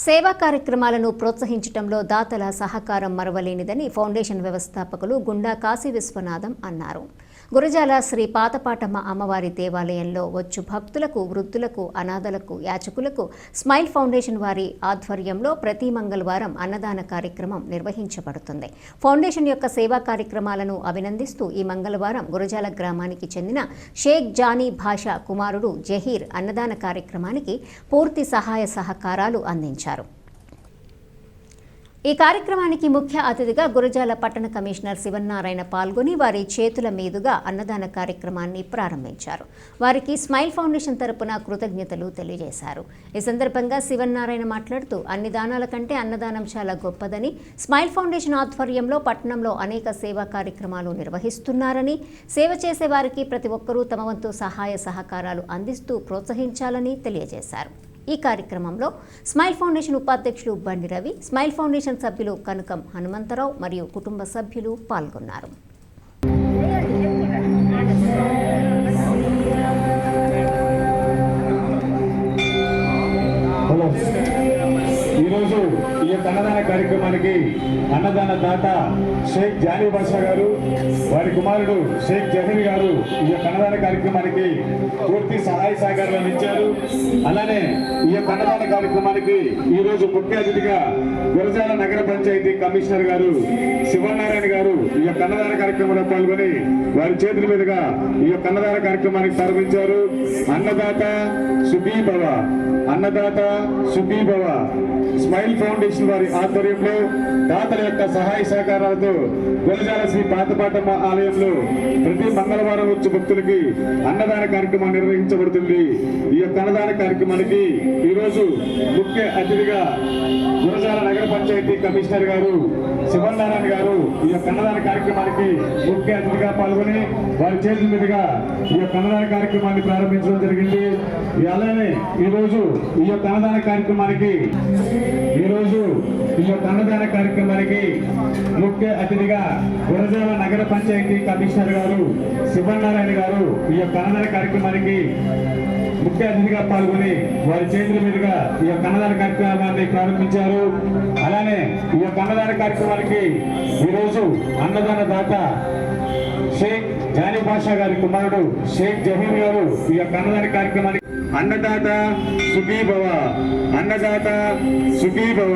సేవా కార్యక్రమాలను ప్రోత్సహించడంలో దాతల సహకారం మరవలేనిదని ఫౌండేషన్ వ్యవస్థాపకులు గుండా కాశీ విశ్వనాథం అన్నారు. గురజాల శ్రీ పాతపాటమ్మ అమ్మవారి దేవాలయంలో వచ్చు భక్తులకు వృద్ధులకు అనాథలకు యాచకులకు స్మైల్ ఫౌండేషన్ వారి ఆధ్వర్యంలో ప్రతి మంగళవారం అన్నదాన కార్యక్రమం నిర్వహించబడుతుంది. ఫౌండేషన్ యొక్క సేవా కార్యక్రమాలను అభినందిస్తూ ఈ మంగళవారం గురజాల గ్రామానికి చెందిన షేక్ జానీ భాషా కుమారుడు జహీర్ అన్నదాన కార్యక్రమానికి పూర్తి సహాయ సహకారాలు అందించారు. ఈ కార్యక్రమానికి ముఖ్య అతిథిగా గురజాల పట్టణ కమిషనర్ శివన్నారాయణ పాల్గొని వారి చేతుల మీదుగా అన్నదాన కార్యక్రమాన్ని ప్రారంభించారు. వారికి స్మైల్ ఫౌండేషన్ తరపున కృతజ్ఞతలు తెలియజేశారు. ఈ సందర్భంగా శివన్నారాయణ మాట్లాడుతూ అన్ని దానాల కంటే అన్నదానం చాలా గొప్పదని స్మైల్ ఫౌండేషన్ ఆధ్వర్యంలో పట్టణంలో అనేక సేవా కార్యక్రమాలు నిర్వహిస్తున్నారని సేవ చేసే వారికి ప్రతి ఒక్కరూ తమ వంతు సహాయ సహకారాలు అందిస్తూ ప్రోత్సహించాలని తెలియజేశారు. ఈ కార్యక్రమంలో స్మైల్ ఫౌండేషన్ ఉపాధ్యక్షులు బండి రవి స్మైల్ ఫౌండేషన్ సభ్యులు కనకం హనుమంతరావు మరియు కుటుంబ సభ్యులు పాల్గొన్నారు. ఈ యొక్క అన్నదాన కార్యక్రమానికి అన్నదాన దాత షేక్ జానీ బాషా గారు వారి కుమారుడు షేక్ జహీర్ గారు ఈ యొక్క అన్నదాన కార్యక్రమానికి పూర్తి సహాయ సహకారాలను ఇచ్చారు. అలానే ఈ యొక్క అన్నదాన కార్యక్రమానికి ఈ రోజు ముఖ్య అతిథిగా గురజాల నగర పంచాయతీ కమిషనర్ గారు శివనారాయణ గారు ఈ యొక్క అన్నదాన కార్యక్రమంలో పాల్గొని వారి చేతుల మీదుగా ఈ యొక్క అన్నదాన కార్యక్రమానికి ప్రారంభించారు. అన్నదాత సుఖీ భవ అన్నదాత సుఖీ భవ స్మైల్ ఫౌండేషన్ వారి ఆధ్వర్యంలో దాతల యొక్క సహాయ సహకారాలతో గురజాల శ్రీ పాతపాటమ్మ ఆలయంలో ప్రతి మంగళవారం వచ్చే భక్తులకి అన్నదాన కార్యక్రమం నిర్వహించబడుతుంది. ఈ యొక్క అన్నదాన కార్యక్రమానికి ఈ రోజు ముఖ్య అతిథిగా గురజాల నగర పంచాయతీ కమిషనర్ గారు శివనారాయణ గారు ఈ యొక్క అన్నదాన కార్యక్రమానికి ముఖ్య అతిథిగా పాల్గొని వారి చేతుల మీదుగా ఈ యొక్క అన్నదాన కార్యక్రమాన్ని ప్రారంభించడం జరిగింది. అలానే ఈ రోజు ఈ యొక్క అన్నదాన కార్యక్రమానికి ఈ రోజు ఈ యొక్క అన్నదాన కార్యక్రమానికి ముఖ్య అతిథిగా గురజాల నగర పంచాయతీ కమిషనర్ గారు శివనారాయణ గారు ఈ యొక్క అన్నదాన కార్యక్రమానికి ముఖ్య అతిథిగా పాల్గొని వారి చేతుల మీదుగా ఈ యొక్క అన్నదాన కార్యక్రమాన్ని ప్రారంభించారు. అలానే ఈ యొక్క అన్నదాన కార్యక్రమానికి ఈరోజు అన్నదాన దాత షేక్ జానీ బాషా గారి కుమారుడు షేక్ జహీర్ గారు ఈ యొక్క అన్నదాన కార్యక్రమానికి అన్నదాత సుఖీభవ. అన్నదాత సుఖీభవ.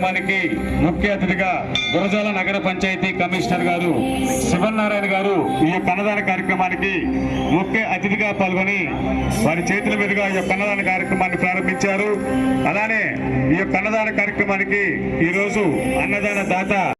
కార్యక్రమానికి ముఖ్య అతిథిగా గురజాల నగర పంచాయతీ కమిషనర్ గారు శివనారాయణ గారు ఈ కన్నదాన కార్యక్రమానికి ముఖ్య అతిథిగా పాల్గొని వారి చేతుల మీదుగా ఈ కన్నదాన కార్యక్రమాన్ని ప్రారంభించారు. అలానే ఈ యొక్క కార్యక్రమానికి ఈరోజు అన్నదాన దాత